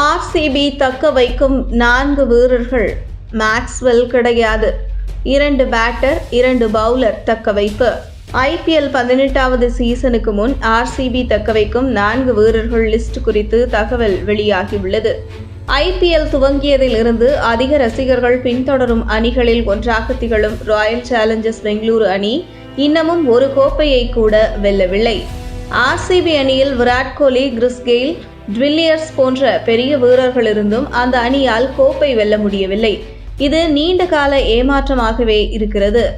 RCB தக்க வைக்கும் நான்கு வீரர்கள். மேக்ஸ்வெல் கிடையாது. இரண்டு பேட்டர் இரண்டு பவுலர் தக்க வைப்பு. ஐபிஎல் பதினெட்டாவது சீசனுக்கு முன் ஆர்சிபி தக்க வைக்கும் நான்கு வீரர்கள் லிஸ்ட் குறித்து தகவல் வெளியாகியுள்ளது. ஐபிஎல் துவங்கியதிலிருந்து அதிக ரசிகர்கள் பின்தொடரும் அணிகளில் ஒன்றாக திகழும் ராயல் சேலஞ்சர்ஸ் பெங்களூரு அணி இன்னமும் ஒரு கோப்பையை கூட வெல்லவில்லை. ஆர்சிபி அணியில் Virat Kohli Chris Gayle de Villiers போன்ற பெரிய வீரர்கள் இருந்தும் அந்த அணியால் கோப்பை வெல்ல முடியவில்லை. இது நீண்ட கால ஏமாற்றமாகவே இருக்கிறது.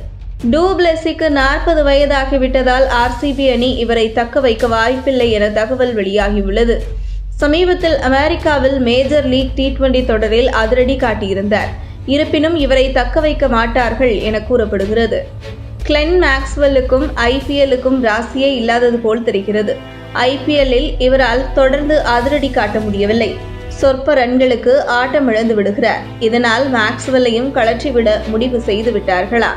டூப்ளெஸிக்கு நாற்பது வயதாகிவிட்டதால் ஆர்சிபி அணி இவரை தக்க வைக்க வாய்ப்பில்லை என தகவல் வெளியாகியுள்ளது சமீபத்தில் அமெரிக்காவில் மேஜர் லீக் டி டுவெண்டி தொடரில் அதிரடி காட்டியிருந்தார். இருப்பினும் இவரை தக்க வைக்க மாட்டார்கள் என கூறப்படுகிறது. கிளென் மேக்ஸ்வெல்லுக்கும் ஐபிஎல்லுக்கும் ராசியே இல்லாதது போல் தெரிகிறது. ஐபிஎல்லில் இவரால் தொடர்ந்து அதிரடி காட்ட முடியவில்லை. சொற்ப ரன்களுக்கு ஆட்டம் இழந்து விடுகிறார். இதனால் மேக்ஸ்வெல்லையும் கலற்றிவிட முடிவு செய்து விட்டார்களா?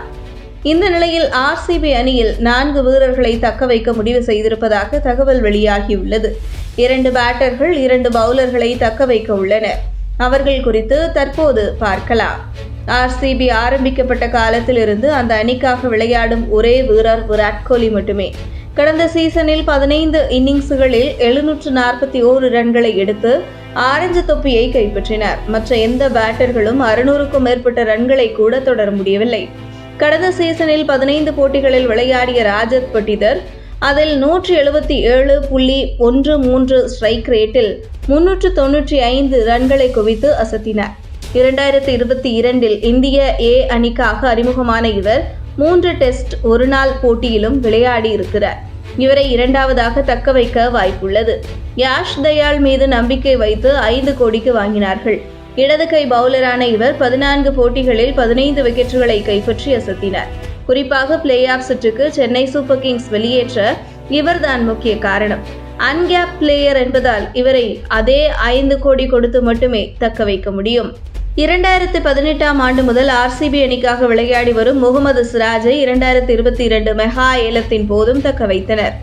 இந்த நிலையில் ஆர்சிபி அணியில் நான்கு வீரர்களை தக்க வைக்க முடிவு செய்திருப்பதாக தகவல் வெளியாகியுள்ளது. இரண்டு பேட்டர்கள் இரண்டு பவுலர்களை தக்க வைக்க உள்ளனர். அவர்கள் குறித்து தற்போது பார்க்கலாம். ஆர்சிபி ஆரம்பிக்கப்பட்ட காலத்திலிருந்து அந்த அணிக்காக விளையாடும் ஒரே வீரர் விராட் கோலி மட்டுமே. கடந்த சீசனில் பதினைந்து இன்னிங்ஸுகளில் எழுநூற்று நாற்பத்தி ஓரு ரன்களை எடுத்து ஆரஞ்சு தொப்பியை கைப்பற்றினார். மற்ற எந்த பேட்டர்களும் அறுநூறுக்கும் மேற்பட்ட ரன்களை கூட தொடர முடியவில்லை. கடந்த சீசனில் பதினைந்து போட்டிகளில் விளையாடிய ராஜத் பட்டிதர் அதில் நூற்றி எழுபத்தி ஏழு புள்ளி ஒன்று மூன்று ஸ்ட்ரைக் ரேட்டில் முன்னூற்று தொன்னூற்றி ஐந்து ரன்களை குவித்து அசத்தினார். இரண்டாயிரத்தி இருபத்தி இரண்டில் இந்திய ஏ அணிக்காக அறிமுகமான இவர் மூன்று டெஸ்ட் ஒருநாள் போட்டியிலும் விளையாடி இருக்கிறார். இவரை இரண்டாவதாக தக்க வைக்க வாய்ப்புள்ளது. யாஷ் தயாள் மீது நம்பிக்கை வைத்து ஐந்து கோடிக்கு வாங்கினார்கள். இடது கை பவுலரான இவர் பதினான்கு போட்டிகளில் பதினைந்து விக்கெட்டுகளை கைப்பற்றி அசத்தினார். குறிப்பாக பிளே ஆஃப் சுற்றுக்கு சென்னை சூப்பர் கிங்ஸ் வெளியேற்ற இவர்தான் முக்கிய காரணம். அன்கேப் பிளேயர் என்பதால் இவரை அதே ஐந்து கோடி கொடுத்து மட்டுமே தக்க வைக்க முடியும். இரண்டாயிரத்தி பதினெட்டாம் ஆண்டு முதல் ஆர்சிபி அணிக்காக விளையாடி வரும் முகமது சிராஜை இரண்டாயிரத்தி இருபத்தி இரண்டு மெகா ஏலத்தின் போதும் தக்க வைத்தனர்.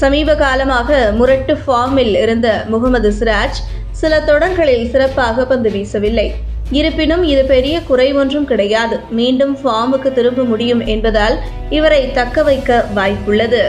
சமீப காலமாக முரட்டு ஃபார்மில் இருந்த முகமது சிராஜ் சில தொடர்களில் சிறப்பாக பந்து வீசவில்லை. இருப்பினும் இது பெரிய குறை ஒன்றும் கிடையாது. மீண்டும் ஃபார்முக்கு திரும்ப முடியும் என்பதால் இவரை தக்க வைக்க வாய்ப்புள்ளது.